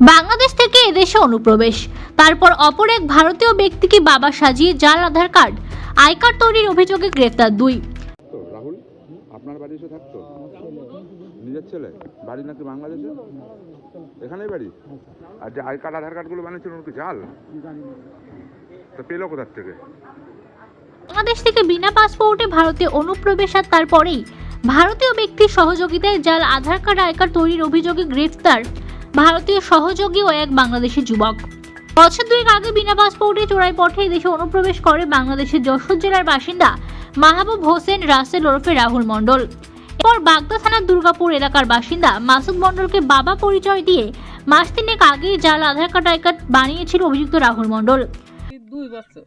বাংলাদেশ থেকে এদেশে অনুপ্রবেশ। তারপর অপর এক ভারতীয় ব্যক্তিকে বাবা সাজিয়ে জাল আধার কার্ড। আই কার্ড তৈরির অভিযোগে গ্রেফতার দুই। রাহুল আপনার বাড়ি এসে থাকতো? নিজের ছেলে? বাড়ি নাকি বাংলাদেশে এখানেই বাড়ি? আর যে আই কার্ড আধার কার্ডগুলো বানিয়েছিল ওর কি জাল? তো পেল কোথার থেকে? বাংলাদেশ থেকে বিনা পাসপোর্টে ভারতে অনুপ্রবেশ আর তারপরেই ভারতীয় ব্যক্তির সহযোগিতায় জাল আধার কার্ড আই কার্ড তৈরির অভিযোগে গ্রেফতার ভারতীয় সহযোগী ও এক বাংলাদেশি যুবক। বছর দুয়েক আগে বিনা পাসপোর্টে চোরাই পথে দেশে অনুপ্রবেশ করে বাংলাদেশের যশোর জেলার বাসিন্দা মাহবুব হোসেন রাসেল ওরফে রাহুল মণ্ডল। এরপর বাগদা থানার দুর্গাপুর এলাকার বাসিন্দা মাসুদ মণ্ডলকে বাবা পরিচয় দিয়ে মাস তিনেক আগে জাল আধার কার্ড আই কার্ড বানিয়েছিল অভিযুক্ত রাহুল মণ্ডল। দুই বছর।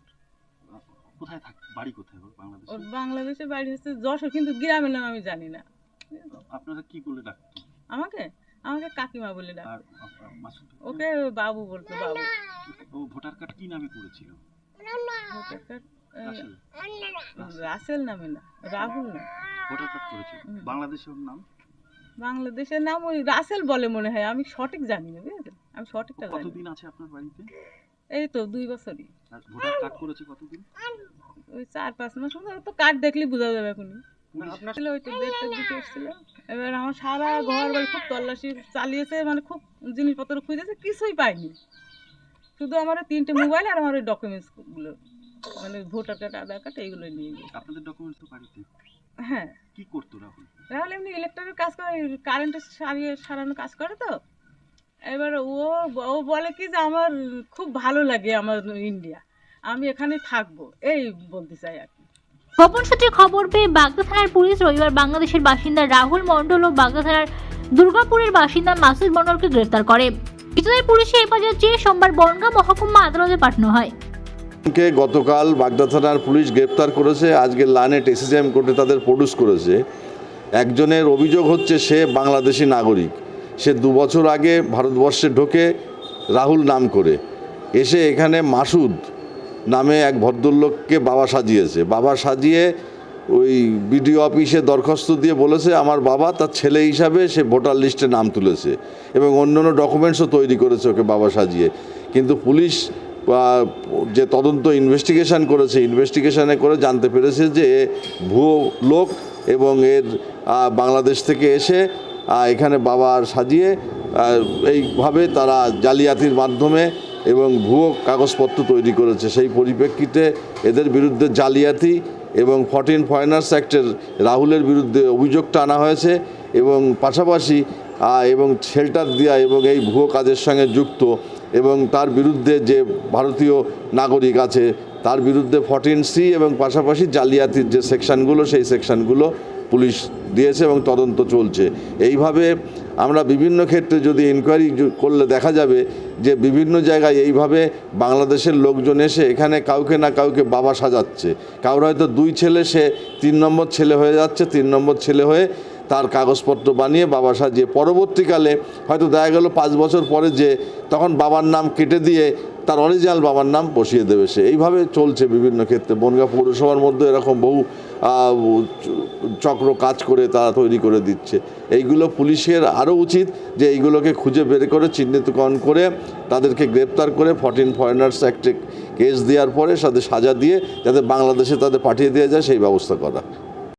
কোথায় থাক বাড়ি কোথায় বাংলাদেশে? বাংলাদেশে বাড়ি হচ্ছে যশোর কিন্তু গ্রামের নাম আমি জানি না। আপনারা কি বলে ডাকতো আমাকে? আমাকে কাকিমা বলে ডাক। আর মাসুদ। ওকে বাবু বলতো বাবু। ও ভোটার কার্ড কি নামে করেছিল? Voter card, Rasel. রাসেল নামে না রাহুল না। ভোটার কার্ড করেছিল। হুম। বাংলাদেশে ওর নাম? বাংলাদেশের নাম ওই রাসেল বলে মনে হয় আমি সঠিক জানি না বুঝেছেন? আমি সঠিকটা জানি না। কতদিন আছে আপনার বাড়িতে? এই তো দুই বছরই। আর ভোটার কার্ড করেছে কতদিন? ওই চার পাঁচ মাস মতো তো কার্ড দেখলেই বোঝা যাবে এখনই। দেড়টার দিকে এসেছিল। এবার আমার সারা ঘর বাড়ি খুব তল্লাশি চালিয়েছে মানে খুব জিনিসপত্র খুঁজেছে কিছুই পাইনি। শুধু আমার ওই তিনটে মোবাইল আর আমার ওই ডকুমেন্টসগুলো মানে ভোটার কার্ড আধার কার্ড এইগুলো নিয়ে গেছে। আপনাদের ডকুমেন্টস তো বাড়িতে। হ্যাঁ। কি করতো রাহুল? তাহলে এমনি ইলেকট্রিকের কাজ করে কারেন্টের সারিয়ে সারানো কাজ করে তো? এবার ও ও বলে কি যে আমার খুব ভালো লাগে আমার ইন্ডিয়া আমি এখানে থাকব এই বলতে চাই আর কি। গোপন সূত্রে খবর পেয়ে বাগদা থানার পুলিশ রবিবার বাংলাদেশের বাসিন্দা রাহুল মণ্ডল ও বাগদা থানার দুর্গাপুরের বাসিন্দা মাসুদ মণ্ডলকে গ্রেফতার করে। বিদ্যুতের পুলিশে হেফাজত চেয়ে সোমবার বনগা মহকুমা আদালতে পাঠানো হয়। কে গতকাল বাগদা থানার পুলিশ গ্রেপ্তার করেছে, আজকে লানেট এসিজিএম কোর্টে তাদের প্রডিউস করেছে। একজনের অভিযোগ হচ্ছে সে বাংলাদেশি নাগরিক। সে দু বছর আগে ভারতবর্ষে ঢোকে রাহুল নাম করে। এসে এখানে মাসুদ নামে এক ভদ্রলোককে বাবা সাজিয়েছে। বাবা সাজিয়ে ওই বিডিও অফিসে দরখাস্ত দিয়ে বলেছে, আমার বাবা তার ছেলে হিসাবে সে ভোটার লিস্টে নাম তুলেছে এবং অন্যান্য ডকুমেন্টসও তৈরি করেছে ওকে বাবা সাজিয়ে। কিন্তু পুলিশ যে তদন্ত ইনভেস্টিগেশন করেছে, ইনভেস্টিগেশনে করে জানতে পেরেছে যে ভুয়ো লোক এবং এর বাংলাদেশ থেকে এসে এখানে বাবার সাজিয়ে এইভাবে তারা জালিয়াতির মাধ্যমে এবং ভুয়ো কাগজপত্র তৈরি করেছে। সেই পরিপ্রেক্ষিতে এদের বিরুদ্ধে জালিয়াতি এবং ফর্টিন ফরেনার্স অ্যাক্টের রাহুলের বিরুদ্ধে অভিযোগটা আনা হয়েছে এবং পাশাপাশি এবং শেল্টার দেওয়া এবং এই ভুয়ো কাজের সঙ্গে যুক্ত এবং তার বিরুদ্ধে যে ভারতীয় নাগরিক আছে, তার বিরুদ্ধে ফর্টিন সি এবং পাশাপাশি জালিয়াতির যে সেকশনগুলো, সেই সেকশনগুলো পুলিশ দিয়েছে এবং তদন্ত চলছে। এইভাবে আমরা বিভিন্ন ক্ষেত্রে যদি ইনকোয়ারি করলে দেখা যাবে যে বিভিন্ন জায়গায় এইভাবে বাংলাদেশের লোকজন এসে এখানে কাউকে না কাউকে বাবা সাজাচ্ছে। কারোর হয়তো দুই ছেলে, সে তিন নম্বর ছেলে হয়ে যাচ্ছে, তিন নম্বর ছেলে হয়ে তার কাগজপত্র বানিয়ে বাবা সাজিয়ে পরবর্তীকালে হয়তো দেখা গেল পাঁচ বছর পরে যে তখন বাবার নাম কেটে দিয়ে তার অরিজিনাল বাবার নাম বসিয়ে দেবে সে। এইভাবে চলছে বিভিন্ন ক্ষেত্রে। বনগা পৌরসভার মধ্যে এরকম বহু চক্র কাজ করে তারা তৈরি করে দিচ্ছে। এইগুলো পুলিশের আরও উচিত যে এইগুলোকে খুঁজে বের করে, চিহ্নিতকরণ করে, তাদেরকে গ্রেপ্তার করে, ফর্টিন ফরেনার্স অ্যাক্টে কেস দেওয়ার পরে সাথে সাজা দিয়ে, যাতে বাংলাদেশে তাদের পাঠিয়ে দেওয়া যায়, সেই ব্যবস্থা করা।